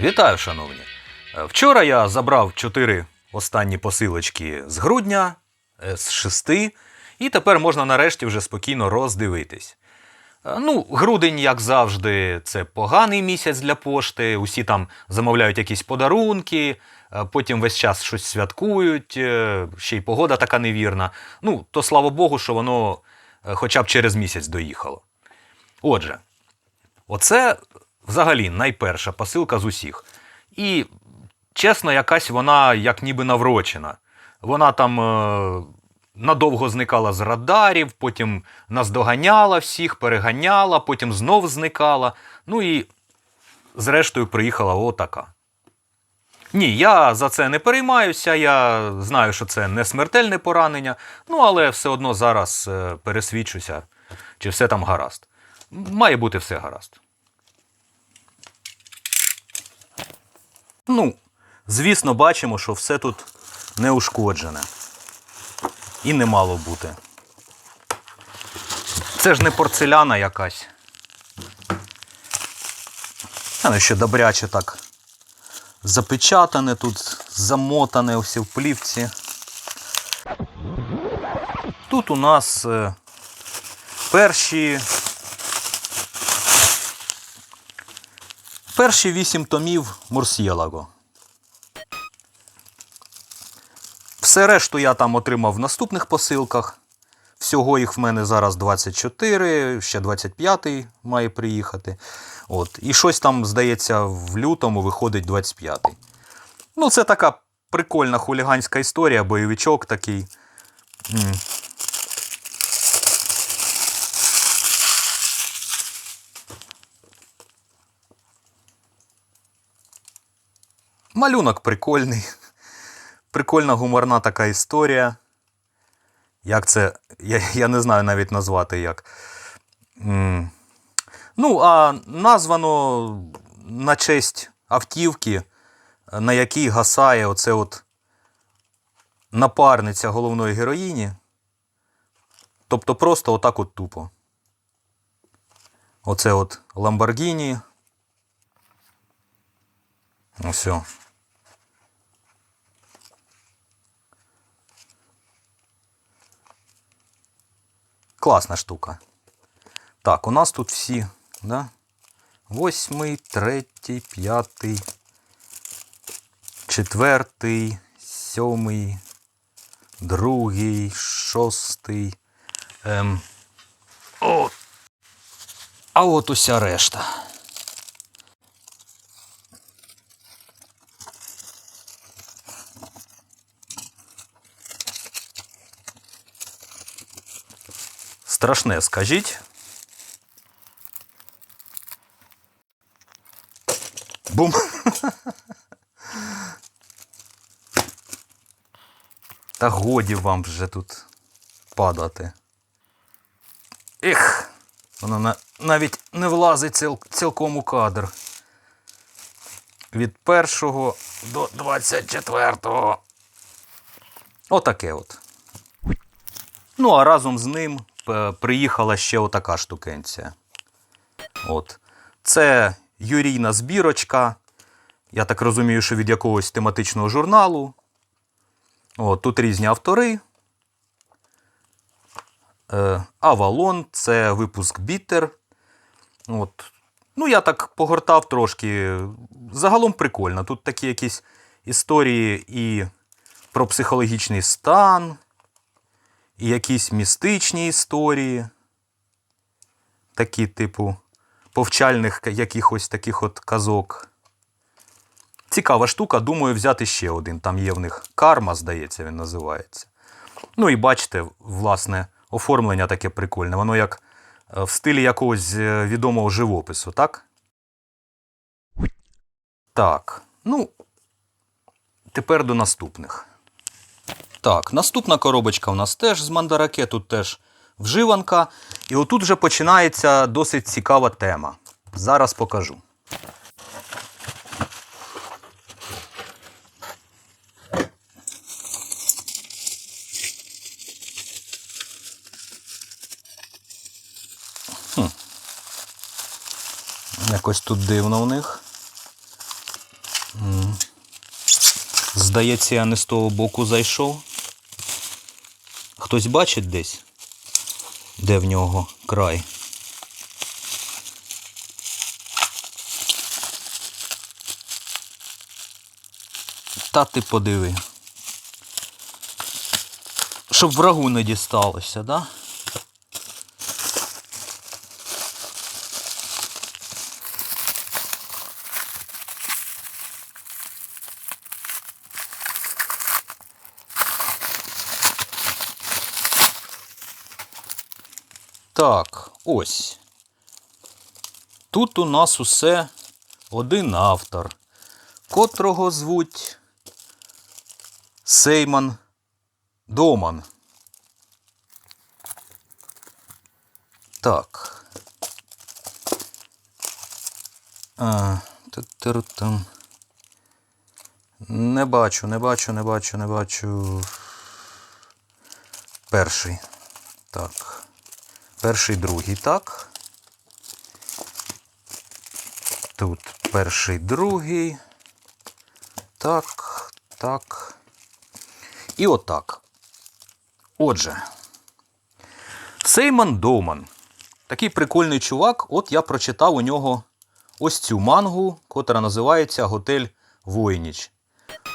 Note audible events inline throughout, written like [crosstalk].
Вітаю, шановні! Е, Вчора я забрав чотири останні посилочки з грудня е, з шести, і тепер можна нарешті вже спокійно роздивитись. Е, Ну, грудень, як завжди, це поганий місяць для пошти. Усі там замовляють якісь подарунки, потім весь час щось святкують, ще й погода така невірна. Ну, то слава Богу, що воно хоча б через місяць доїхало. Отже, Оце взагалі найперша посилка з усіх. І, чесно, якась вона як ніби наврочена. Вона там е, надовго зникала з радарів, потім наздоганяла всіх, переганяла, потім знов зникала. Ну і зрештою приїхала отака. Ні, я за це не переймаюся, я знаю, що це не смертельне поранення, ну але все одно зараз е, пересвідчуся, чи все там гаразд. Має бути все гаразд. Ну, звісно, бачимо, що все тут не ушкоджене. І не мало бути. Це ж не порцеляна якась. А ну ще добряче так запечатане тут, замотане все в плівці. Тут у нас е, перші Перші вісім томів Мурсьєлаго. Все решту я там отримав в наступних посилках. Всього їх в мене зараз 24, ще 25-й має приїхати. От. І щось там, здається, в лютому виходить 25-й. Ну, це така прикольна хуліганська історія, бойовичок такий. Малюнок прикольний. Прикольна гуморна така історія. Як це. Я, я не знаю навіть назвати як. Ну, а названо на честь автівки, на якій гасає оце от напарниця головної героїні. Тобто просто отак от тупо. Оце от Ламборгіні. Ось. Класна штука. Так, у нас тут всі, да? Восьмий, третій, п'ятий, четвертий, сьомий, другий, шостий. Ем. О. А от уся решта. Страшне, скажіть. Бум. Та годі вам вже тут падати. Ех, воно на, навіть не влазить ціл, цілком у кадр. Від першого до 24-го. Отаке от. Ну, а разом з ним приїхала ще отака штукенція. От. Це юрійна збірочка. Я так розумію, що від якогось тематичного журналу. От, тут різні автори. Е, Авалон це випуск Бітер. От. Ну, я так погортав трошки. Загалом прикольно. Тут такі якісь історії і про психологічний стан, і якісь містичні історії. Такі, типу, повчальних якихось таких от казок. Цікава штука, думаю, взяти ще один. Там є в них карма, здається, він називається. Ну і бачите, власне, оформлення таке прикольне. Воно як е, в стилі якогось е, відомого живопису, так? Так, ну, тепер до наступних. Так, наступна коробочка у нас теж з мандараке, тут теж вживанка. І отут вже починається досить цікава тема. Зараз покажу. Якось тут дивно в них. Здається, я не з того боку зайшов. Хтось бачить десь, де в нього край. Та ти подиви. Щоб врагу не дісталося, да? Так, ось. Тут у нас усе один автор, котрого звуть Сейман Доман. Так. А. Не бачу, не бачу, не бачу, не бачу. Перший. Так. Перший, другий, так. Тут перший, другий. Так, так. І отак. Отже. Сейман Доуман. Такий прикольний чувак. От я прочитав у нього ось цю мангу, котра називається Готель Войніч.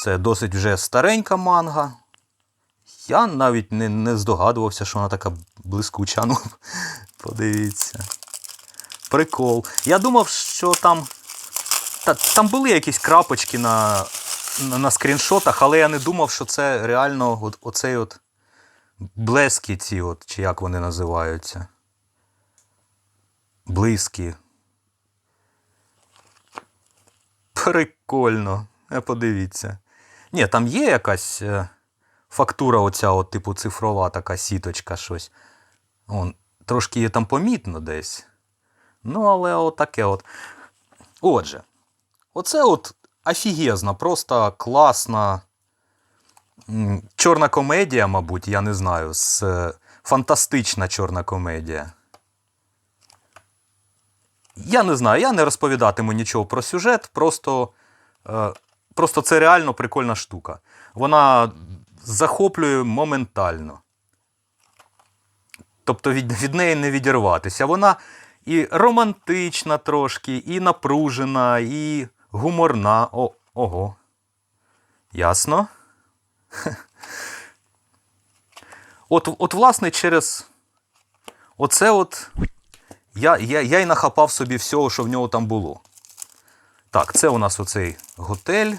Це досить вже старенька манга. Я навіть не, не здогадувався, що вона така блискуча. [laughs] Ну, подивіться. Прикол. Я думав, що там. Та, там були якісь крапочки на, на, на скріншотах, але я не думав, що це реально от, оцей от блески ці, от, чи як вони називаються. Близькі. Прикольно. Е, Подивіться. Ні, там є якась е, фактура, оця, от, типу, цифрова така сіточка, щось. Он, трошки її там помітно десь. Ну, але отаке от. Отже, оце от офігезна, просто класна чорна комедія, мабуть, я не знаю, з, е, фантастична чорна комедія. Я не знаю, я не розповідатиму нічого про сюжет, просто, е, просто це реально прикольна штука. Вона захоплює моментально. Тобто від, від неї не відірватися. Вона і романтична трошки, і напружена, і гуморна. О, ого. Ясно? [laughs] От, от, власне, через оце от я, я, я й нахапав собі всього, що в нього там було. Так, це у нас оцей готель.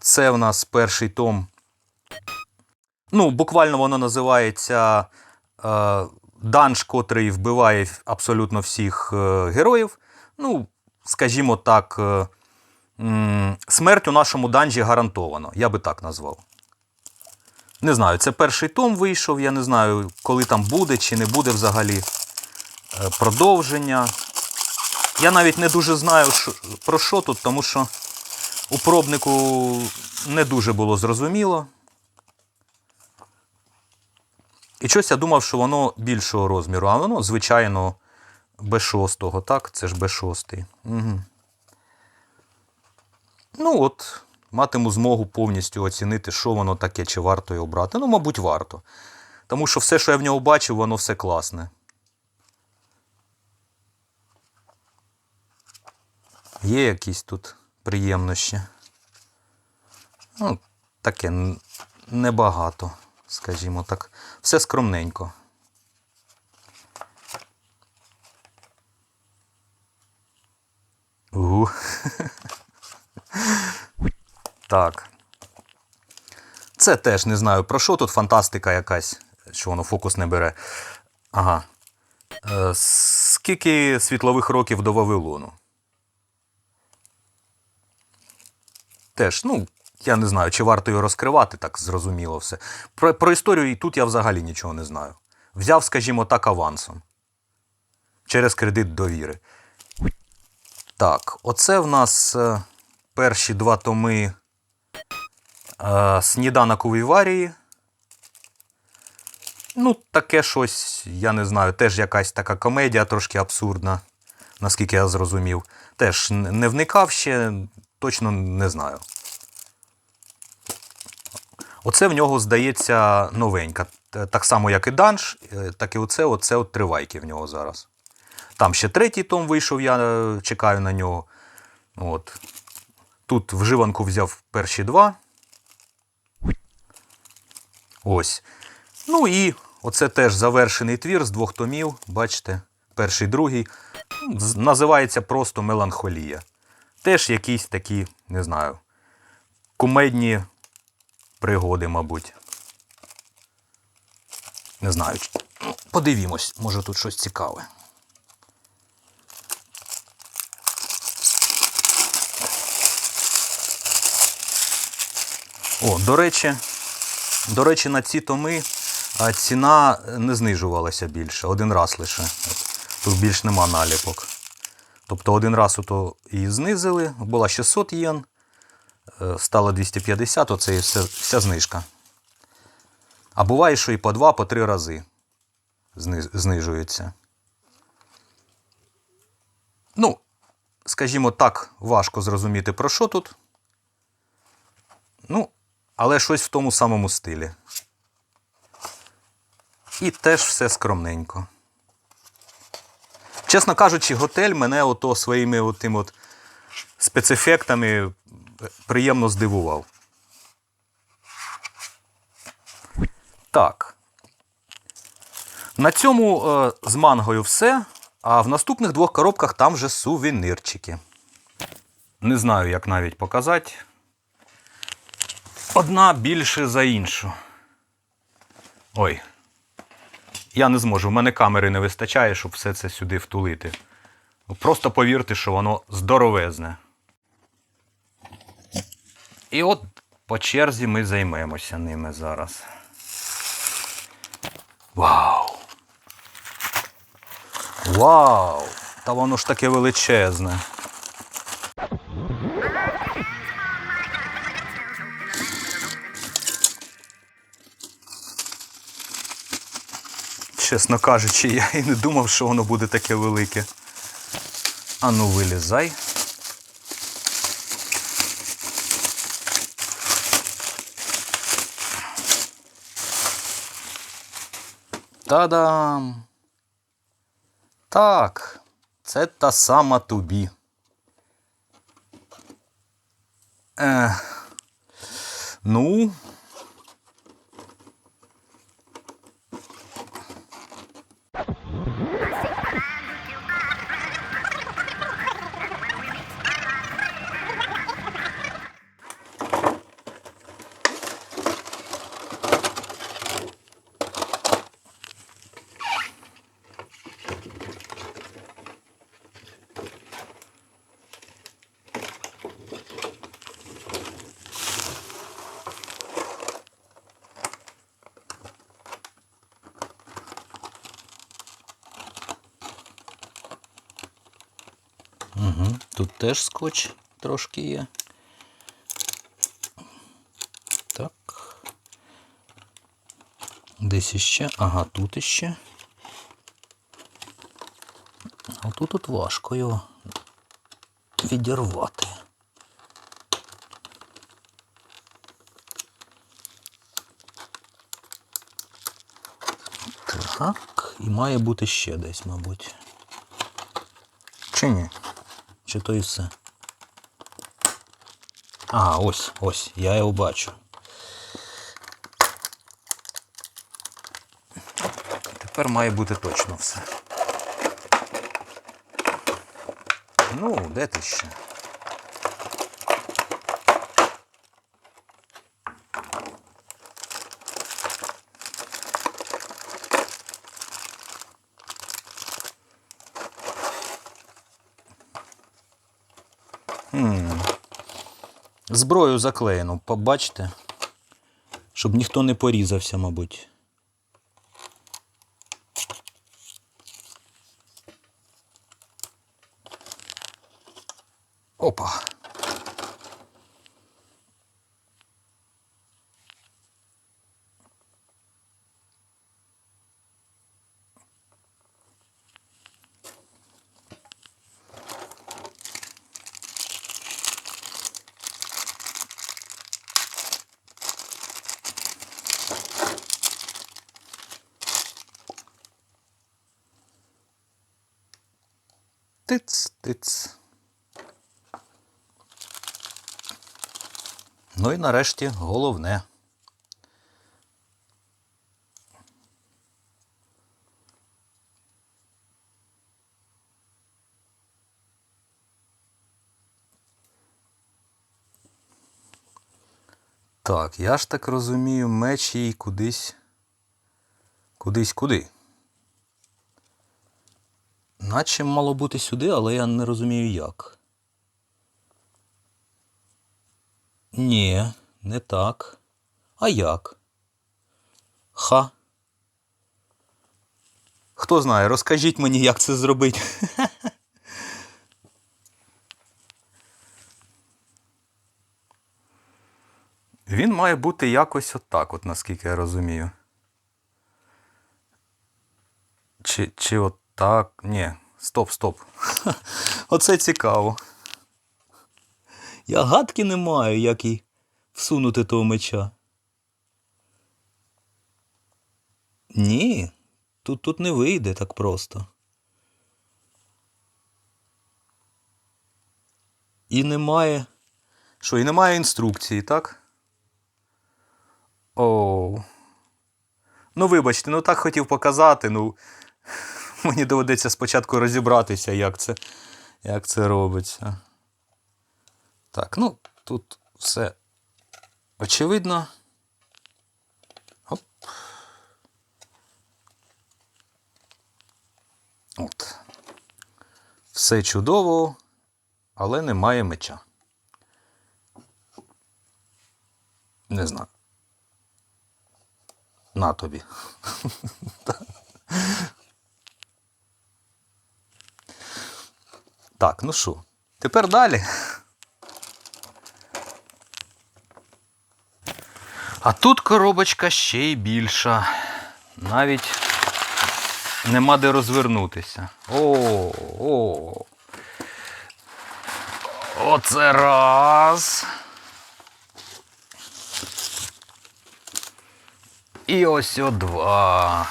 Це у нас перший том. Ну, буквально воно називається е, Данж, котрий вбиває абсолютно всіх е, героїв. Ну, скажімо так, е, смерть у нашому данжі гарантовано. Я би так назвав. Не знаю, це перший том вийшов. Я не знаю, коли там буде чи не буде взагалі продовження. Я навіть не дуже знаю, про що тут, тому що у пробнику не дуже було зрозуміло. І щось я думав, що воно більшого розміру, а воно, звичайно, Б6, так? Це ж Б6. Угу. Ну от, матиму змогу повністю оцінити, що воно таке, чи варто його брати. Ну, мабуть, варто. Тому що все, що я в нього бачив, воно все класне. Є якісь тут приємнощі. Ну, таке небагато, скажімо так. Все скромненько. Угу. [laughs] Так. Це теж не знаю про що тут фантастика якась, що воно фокус не бере. Ага. Е, скільки світлових років до Вавилону? Теж, ну, я не знаю, чи варто його розкривати, так зрозуміло все. Про, про історію і тут я взагалі нічого не знаю. Взяв, скажімо так, авансом. Через кредит довіри. Так, оце в нас е, перші два томи е, Сніданок у Віварії. Ну, таке щось, я не знаю, теж якась така комедія, трошки абсурдна, наскільки я зрозумів. Теж не вникав ще, точно не знаю. Оце в нього, здається, новенька. Так само, як і данж, е, так і оце, оце от тривайки в нього зараз. Там ще третій том вийшов, я е, чекаю на нього. От. Тут вживанку взяв перші два. Ось. Ну і оце теж завершений твір з двох томів. Бачите, перший, другий. Називається просто Меланхолія. Теж якісь такі, не знаю, кумедні пригоди, мабуть. Не знаю. Подивімось, може тут щось цікаве. О, до речі, до речі, на ці томи ціна не знижувалася більше, один раз лише. Тут більш нема наліпок. Тобто один раз ото її знизили, була 600 єн, стало 250, оце і вся, вся знижка. А буває, що і по два, по три рази знижується. Ну, скажімо так, важко зрозуміти, про що тут. Ну, але щось в тому самому стилі. І теж все скромненько. Чесно кажучи, готель мене ото своїми отим от спецефектами приємно здивував. Так. На цьому е, з мангою все. А в наступних двох коробках там вже сувенирчики. Не знаю, як навіть показати. Одна більше за іншу. Ой. Я не зможу, в мене камери не вистачає, щоб все це сюди втулити. Просто повірте, що воно здоровезне. І от по черзі ми займемося ними зараз. Вау! Вау! Та воно ж таке величезне. Чесно кажучи, я і не думав, що воно буде таке велике. Ану, вилізай. Та-дам! Так, це та сама тубі. Ех. Ну. Угу. Тут теж скотч трошки є. Так. Десь іще. Ага, тут іще. А тут от важко його відірвати. Так, і має бути ще десь, мабуть. Чи ні? Чи то і все? А, ось, ось, я його бачу. Тепер має бути точно все. Ну, де ти ще? Зброю заклеєну, побачите? Щоб ніхто не порізався, мабуть. Тиц, тиц. Ну і нарешті головне. Так, я ж так розумію, меч їй кудись. Кудись куди? Наче мало бути сюди, але я не розумію як. Ні, не так. А як? Ха. Хто знає, розкажіть мені, як це зробити. [laughs] Він має бути якось отак, от наскільки я розумію. Чи, чи отак. Ні, стоп, стоп. [laughs] Оце цікаво. Я гадки не маю, як і всунути того меча. Ні, тут, тут не вийде так просто. І немає. Що, і немає інструкції, так? Оу. Ну, вибачте, ну так хотів показати, ну. [laughs] Мені доведеться спочатку розібратися, як це, як це робиться. Так, ну, тут все очевидно. Оп. От. Все чудово, але немає меча. Не знаю. На тобі. [laughs] Так, ну що, тепер далі. А тут коробочка ще й більша. Навіть нема де розвернутися. О, о. Оце раз. І ось о два.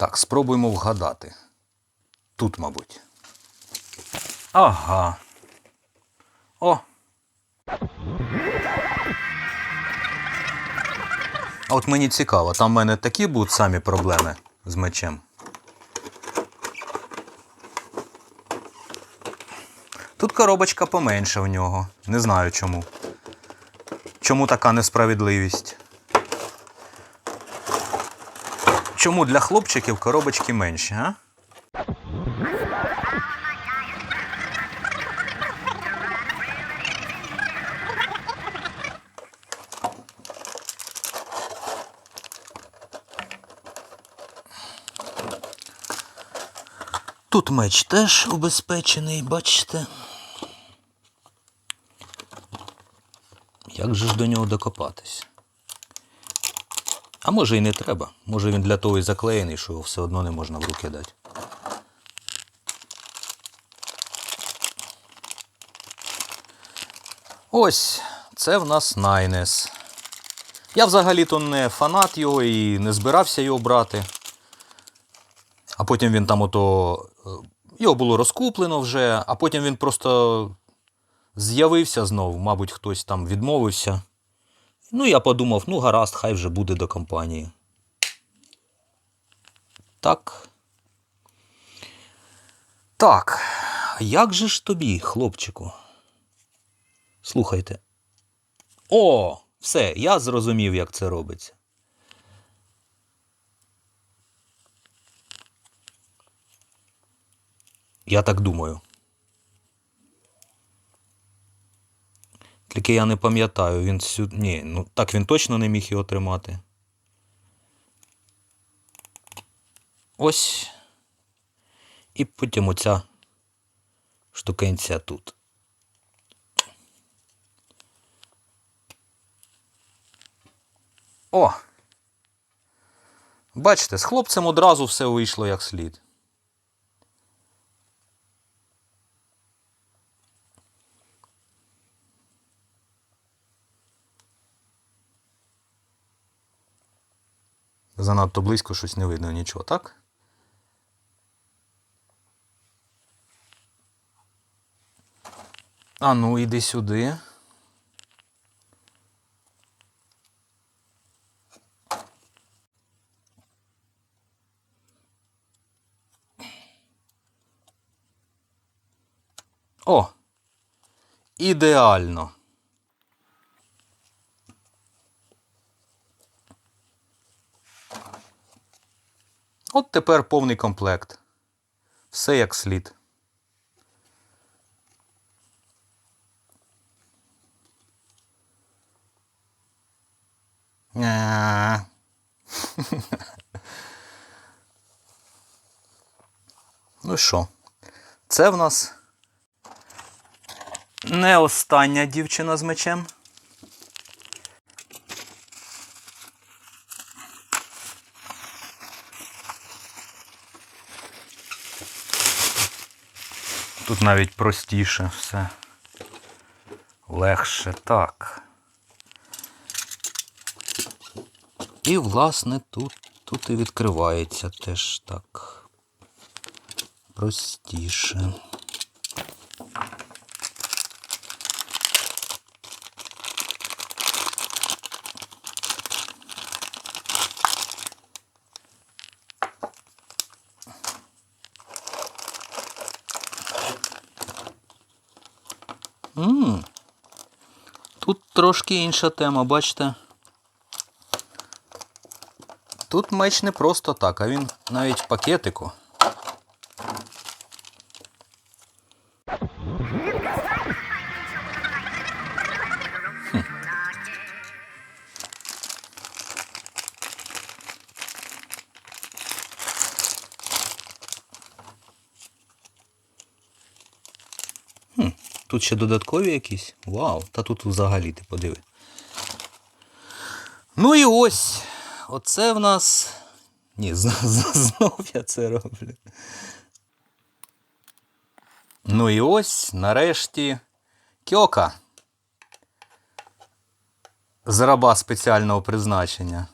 Так, спробуємо вгадати. Тут, мабуть. Ага. О. А от мені цікаво, там в мене такі будуть самі проблеми з мечем. Тут коробочка поменше в нього. Не знаю чому. Чому така несправедливість? Чому для хлопчиків коробочки менші, а? Тут меч теж убезпечений, бачите. Як же ж до нього докопатись? А може і не треба. Може він для того і заклеєний, що його все одно не можна в руки дати. Ось, це в нас Найнес. Я взагалі-то не фанат його і не збирався його брати. А потім він там ото. е, Його було розкуплено вже, а потім він просто з'явився знов, мабуть, хтось там відмовився. Ну, я подумав, ну гаразд, хай вже буде до компанії. Так. Так. Як же ж тобі, хлопчику? Слухайте. О, все, я зрозумів, як це робиться. Я так думаю. Тільки я не пам'ятаю, він сюди. Ні, ну так він точно не міг його тримати. Ось. І потім оця штукенція тут. О! Бачите, з хлопцем одразу все вийшло як слід. Занадто близько щось не видно нічого, так? А ну, іди сюди. О! Ідеально. От тепер повний комплект. Все як слід. [laughs] Ну що, це в нас не остання дівчина з мечем. Тут навіть простіше все. Легше так. І, власне, тут, тут і відкривається теж так. Простіше. М Тут трошки інша тема, бачите? Тут меч не просто так, а він навіть в пакетику. Тут ще додаткові якісь? Вау, та тут взагалі ти подиви. Ну і ось. Оце в нас. Ні, [laughs] знов я це роблю. Ну і ось, нарешті, кьока. З раба спеціального призначення.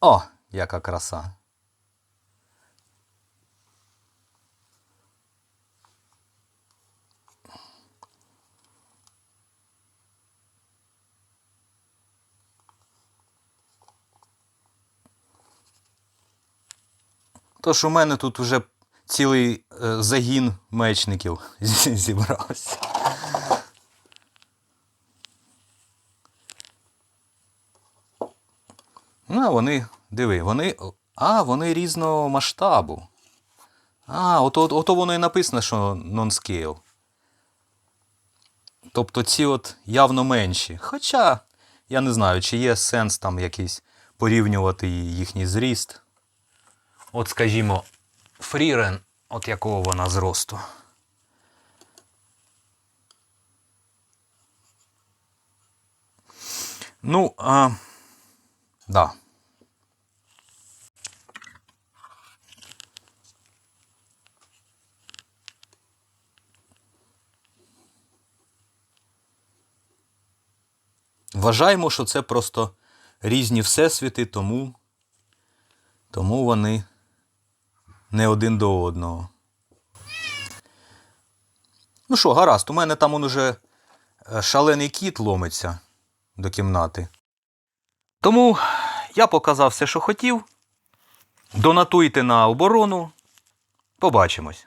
О, яка краса. Тож у мене тут вже цілий е, загін мечників [laughs] зібрався. Ну, а вони, диви, вони. А, вони різного масштабу. А, ото, ото, воно і написано, що non-scale. Тобто ці от явно менші. Хоча я не знаю, чи є сенс там якийсь порівнювати їхній зріст. От, скажімо, Фрірен, от якого вона зросту. Ну, а, да. Вважаємо, що це просто різні всесвіти, тому, тому вони не один до одного. Ну що, гаразд, у мене там он уже е, шалений кіт ломиться до кімнати. Тому я показав все, що хотів. Донатуйте на оборону. Побачимось.